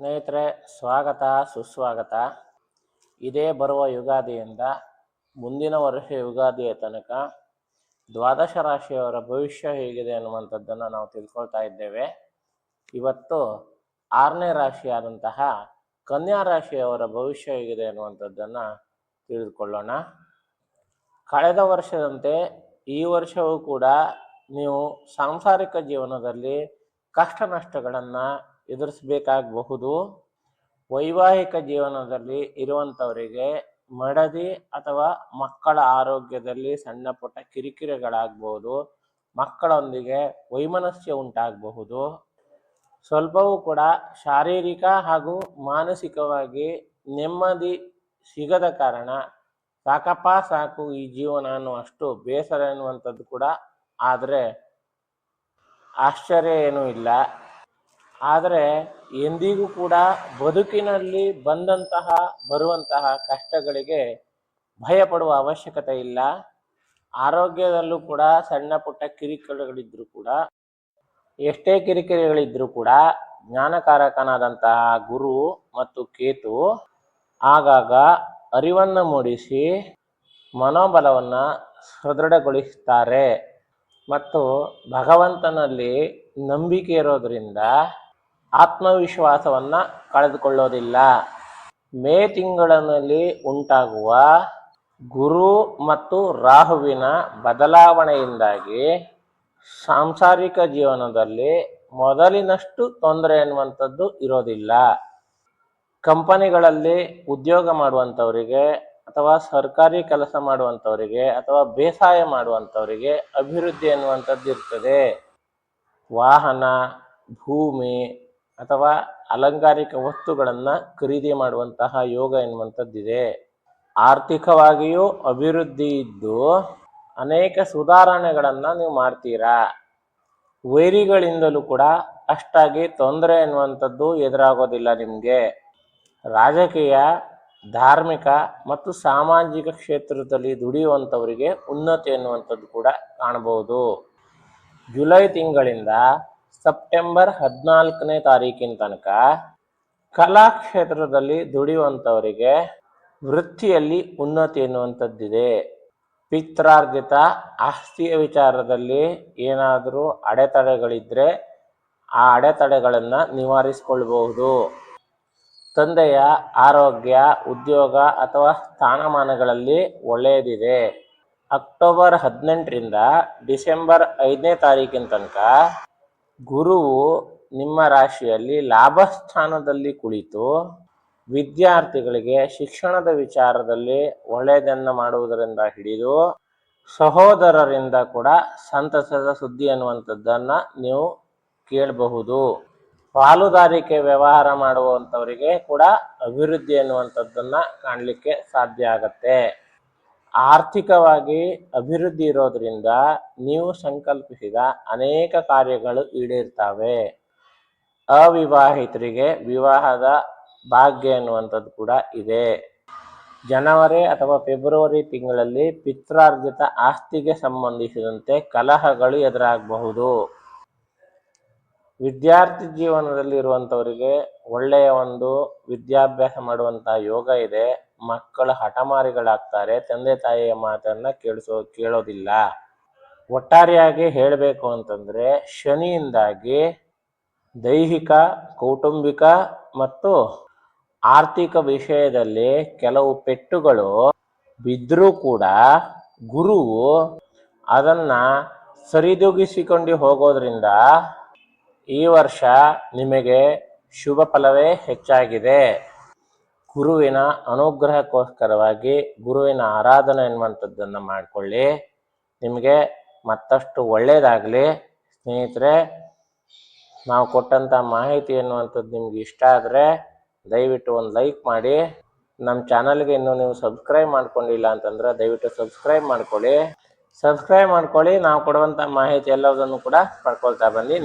ಸ್ನೇಹಿತರೆ, ಸ್ವಾಗತ, ಸುಸ್ವಾಗತ. ಇದೇ ಬರುವ ಯುಗಾದಿಯಿಂದ ಮುಂದಿನ ವರ್ಷ ಯುಗಾದಿಯ ತನಕ ದ್ವಾದಶ ರಾಶಿಯವರ ಭವಿಷ್ಯ ಹೇಗಿದೆ ಅನ್ನುವಂಥದ್ದನ್ನು ನಾವು ತಿಳ್ಕೊಳ್ತಾ ಇದ್ದೇವೆ. ಇವತ್ತು ಆರನೇ ರಾಶಿಯಾದಂತಹ ಕನ್ಯಾ ರಾಶಿಯವರ ಭವಿಷ್ಯ ಹೇಗಿದೆ ಅನ್ನುವಂಥದ್ದನ್ನು ತಿಳಿದುಕೊಳ್ಳೋಣ. ಕಳೆದ ವರ್ಷದಂತೆ ಈ ವರ್ಷವೂ ಕೂಡ ನೀವು ಸಾಂಸಾರಿಕ ಜೀವನದಲ್ಲಿ ಕಷ್ಟ ನಷ್ಟಗಳನ್ನು ಎದುರಿಸಬೇಕಾಗಬಹುದು. ವೈವಾಹಿಕ ಜೀವನದಲ್ಲಿ ಇರುವಂಥವರಿಗೆ ಮಡದಿ ಅಥವಾ ಮಕ್ಕಳ ಆರೋಗ್ಯದಲ್ಲಿ ಸಣ್ಣ ಪುಟ್ಟ ಕಿರಿಕಿರಿಗಳಾಗಬಹುದು. ಮಕ್ಕಳೊಂದಿಗೆ ವೈಮನಸ್ಯ ಉಂಟಾಗಬಹುದು. ಸ್ವಲ್ಪವೂ ಕೂಡ ಶಾರೀರಿಕ ಹಾಗೂ ಮಾನಸಿಕವಾಗಿ ನೆಮ್ಮದಿ ಸಿಗದ ಕಾರಣ ಸಾಕಪ್ಪ ಸಾಕು ಈ ಜೀವನ ಅನ್ನುವಷ್ಟು ಬೇಸರ ಎನ್ನುವಂಥದ್ದು ಕೂಡ. ಆದರೆ ಆಶ್ಚರ್ಯ ಏನೂ ಇಲ್ಲ. ಆದರೆ ಎಂದಿಗೂ ಕೂಡ ಬದುಕಿನಲ್ಲಿ ಬಂದಂತಹ, ಬರುವಂತಹ ಕಷ್ಟಗಳಿಗೆ ಭಯಪಡುವ ಅವಶ್ಯಕತೆ ಇಲ್ಲ. ಆರೋಗ್ಯದಲ್ಲೂ ಕೂಡ ಸಣ್ಣ ಪುಟ್ಟ ಕಿರಿಕಿರಿಗಳಿದ್ರೂ ಕೂಡ, ಎಷ್ಟೇ ಕಿರಿಕಿರಿಗಳಿದ್ರೂ ಕೂಡ ಜ್ಞಾನಕಾರಕನಾದಂತಹ ಗುರು ಮತ್ತು ಕೇತು ಆಗಾಗ ಅರಿವನ್ನು ಮೂಡಿಸಿ ಮನೋಬಲವನ್ನು ಸದೃಢಗೊಳಿಸುತ್ತಾರೆ ಮತ್ತು ಭಗವಂತನಲ್ಲಿ ನಂಬಿಕೆ ಇರೋದ್ರಿಂದ ಆತ್ಮವಿಶ್ವಾಸವನ್ನು ಕಳೆದುಕೊಳ್ಳೋದಿಲ್ಲ. ಮೇ ತಿಂಗಳಲ್ಲಿ ಉಂಟಾಗುವ ಗುರು ಮತ್ತು ರಾಹುವಿನ ಬದಲಾವಣೆಯಿಂದಾಗಿ ಸಾಂಸಾರಿಕ ಜೀವನದಲ್ಲಿ ಮೊದಲಿನಷ್ಟು ತೊಂದರೆ ಎನ್ನುವಂಥದ್ದು ಇರೋದಿಲ್ಲ. ಕಂಪನಿಗಳಲ್ಲಿ ಉದ್ಯೋಗ ಮಾಡುವಂಥವರಿಗೆ ಅಥವಾ ಸರ್ಕಾರಿ ಕೆಲಸ ಮಾಡುವಂಥವರಿಗೆ ಅಥವಾ ಬೇಸಾಯ ಮಾಡುವಂಥವರಿಗೆ ಅಭಿವೃದ್ಧಿ ಎನ್ನುವಂಥದ್ದು ಇರ್ತದೆ. ವಾಹನ, ಭೂಮಿ ಅಥವಾ ಅಲಂಕಾರಿಕ ವಸ್ತುಗಳನ್ನು ಖರೀದಿ ಮಾಡುವಂತಹ ಯೋಗ ಎನ್ನುವಂಥದ್ದಿದೆ. ಆರ್ಥಿಕವಾಗಿಯೂ ಅಭಿವೃದ್ಧಿ ಇದ್ದು ಅನೇಕ ಸುಧಾರಣೆಗಳನ್ನು ನೀವು ಮಾಡ್ತೀರಾ? ವೈರಿಗಳಿಂದಲೂ ಕೂಡ ಅಷ್ಟಾಗಿ ತೊಂದರೆ ಎನ್ನುವಂಥದ್ದು ಎದುರಾಗೋದಿಲ್ಲ ನಿಮಗೆ. ರಾಜಕೀಯ, ಧಾರ್ಮಿಕ ಮತ್ತು ಸಾಮಾಜಿಕ ಕ್ಷೇತ್ರದಲ್ಲಿ ದುಡಿಯುವಂಥವರಿಗೆ ಉನ್ನತಿ ಎನ್ನುವಂಥದ್ದು ಕೂಡ ಕಾಣಬಹುದು. ಜುಲೈ ತಿಂಗಳಿಂದ ಸೆಪ್ಟೆಂಬರ್ ಹದಿನಾಲ್ಕನೇ ತಾರೀಕಿನ ತನಕ ಕಲಾ ಕ್ಷೇತ್ರದಲ್ಲಿ ದುಡಿಯುವಂಥವರಿಗೆ ವೃತ್ತಿಯಲ್ಲಿ ಉನ್ನತಿ ಎನ್ನುವಂಥದ್ದಿದೆ. ಪಿತ್ರಾರ್ಜಿತ ಆಸ್ತಿಯ ವಿಚಾರದಲ್ಲಿ ಏನಾದರೂ ಅಡೆತಡೆಗಳಿದ್ದರೆ ಆ ಅಡೆತಡೆಗಳನ್ನು ನಿವಾರಿಸಿಕೊಳ್ಳಬಹುದು. ತಂದೆಯ ಆರೋಗ್ಯ, ಉದ್ಯೋಗ ಅಥವಾ ಸ್ಥಾನಮಾನಗಳಲ್ಲಿ ಒಳ್ಳೆಯದಿದೆ. ಅಕ್ಟೋಬರ್ ಹದಿನೆಂಟರಿಂದ ಡಿಸೆಂಬರ್ ಐದನೇ ತಾರೀಕಿನ ತನಕ ಗುರುವು ನಿಮ್ಮ ರಾಶಿಯಲ್ಲಿ ಲಾಭ ಸ್ಥಾನದಲ್ಲಿ ಕುಳಿತು ವಿದ್ಯಾರ್ಥಿಗಳಿಗೆ ಶಿಕ್ಷಣದ ವಿಚಾರದಲ್ಲಿ ಒಳ್ಳೆಯದನ್ನು ಮಾಡುವುದರಿಂದ ಹಿಡಿದು ಸಹೋದರರಿಂದ ಕೂಡ ಸಂತಸದ ಸುದ್ದಿ ಅನ್ನುವಂಥದ್ದನ್ನು ನೀವು ಕೇಳಬಹುದು. ಪಾಲುದಾರಿಕೆ ವ್ಯವಹಾರ ಮಾಡುವಂಥವರಿಗೆ ಕೂಡ ಅಭಿವೃದ್ಧಿ ಅನ್ನುವಂಥದ್ದನ್ನು ಕಾಣಲಿಕ್ಕೆ ಸಾಧ್ಯ ಆಗತ್ತೆ. ಆರ್ಥಿಕವಾಗಿ ಅಭಿವೃದ್ಧಿ ಇರೋದ್ರಿಂದ ನೀವು ಸಂಕಲ್ಪಿಸಿದ ಅನೇಕ ಕಾರ್ಯಗಳು ಈಡೇರ್ತವೆ. ಅವಿವಾಹಿತರಿಗೆ ವಿವಾಹದ ಭಾಗ್ಯ ಎನ್ನುವಂಥದ್ದು ಕೂಡ ಇದೆ. ಜನವರಿ ಅಥವಾ ಫೆಬ್ರವರಿ ತಿಂಗಳಲ್ಲಿ ಪಿತ್ರಾರ್ಜಿತ ಆಸ್ತಿಗೆ ಸಂಬಂಧಿಸಿದಂತೆ ಕಲಹಗಳು ಎದುರಾಗಬಹುದು. ವಿದ್ಯಾರ್ಥಿ ಜೀವನದಲ್ಲಿ ಇರುವಂಥವರಿಗೆ ಒಳ್ಳೆಯ ಒಂದು ವಿದ್ಯಾಭ್ಯಾಸ ಮಾಡುವಂತಹ ಯೋಗ ಇದೆ. ಮಕ್ಕಳು ಹಠಮಾರಿಗಳಾಗ್ತಾರೆ. ತಂದೆ ತಾಯಿಯ ಮಾತನ್ನ ಕೇಳಿಸೋ, ಕೇಳೋದಿಲ್ಲ. ಒಟ್ಟಾರೆಯಾಗಿ ಹೇಳಬೇಕು ಅಂತಂದ್ರೆ ಶನಿಯಿಂದಾಗಿ ದೈಹಿಕ, ಕೌಟುಂಬಿಕ ಮತ್ತು ಆರ್ಥಿಕ ವಿಷಯದಲ್ಲಿ ಕೆಲವು ಪೆಟ್ಟುಗಳು ಬಿದ್ದರೂ ಕೂಡ ಗುರುವು ಅದನ್ನ ಸರಿದೂಗಿಸಿಕೊಂಡು ಹೋಗೋದ್ರಿಂದ ಈ ವರ್ಷ ನಿಮಗೆ ಶುಭ ಫಲವೇ ಹೆಚ್ಚಾಗಿದೆ. ಗುರುವಿನ ಅನುಗ್ರಹಕ್ಕೋಸ್ಕರವಾಗಿ ಗುರುವಿನ ಆರಾಧನೆ ಎನ್ನುವಂಥದ್ದನ್ನು ಮಾಡಿಕೊಳ್ಳಿ. ನಿಮಗೆ ಮತ್ತಷ್ಟು ಒಳ್ಳೆಯದಾಗಲಿ ಸ್ನೇಹಿತರೆ, ನಾವು ಕೊಟ್ಟಂಥ ಮಾಹಿತಿ ಎನ್ನುವಂಥದ್ದು ನಿಮ್ಗೆ ಇಷ್ಟ ಆದರೆ ದಯವಿಟ್ಟು ಒಂದು ಲೈಕ್ ಮಾಡಿ. ನಮ್ಮ ಚಾನಲ್ಗೆ ಇನ್ನೂ ನೀವು ಸಬ್ಸ್ಕ್ರೈಬ್ ಮಾಡ್ಕೊಂಡಿಲ್ಲ ಅಂತಂದ್ರೆ ದಯವಿಟ್ಟು ಸಬ್ಸ್ಕ್ರೈಬ್ ಮಾಡ್ಕೊಳ್ಳಿ. ಸಬ್ಸ್ಕ್ರೈಬ್ ಮಾಡ್ಕೊಳ್ಳಿ. ನಾವು ಕೊಡುವಂಥ ಮಾಹಿತಿ ಎಲ್ಲದನ್ನು ಕೂಡ ಪಡ್ಕೊಳ್ತಾ ಬನ್ನಿ.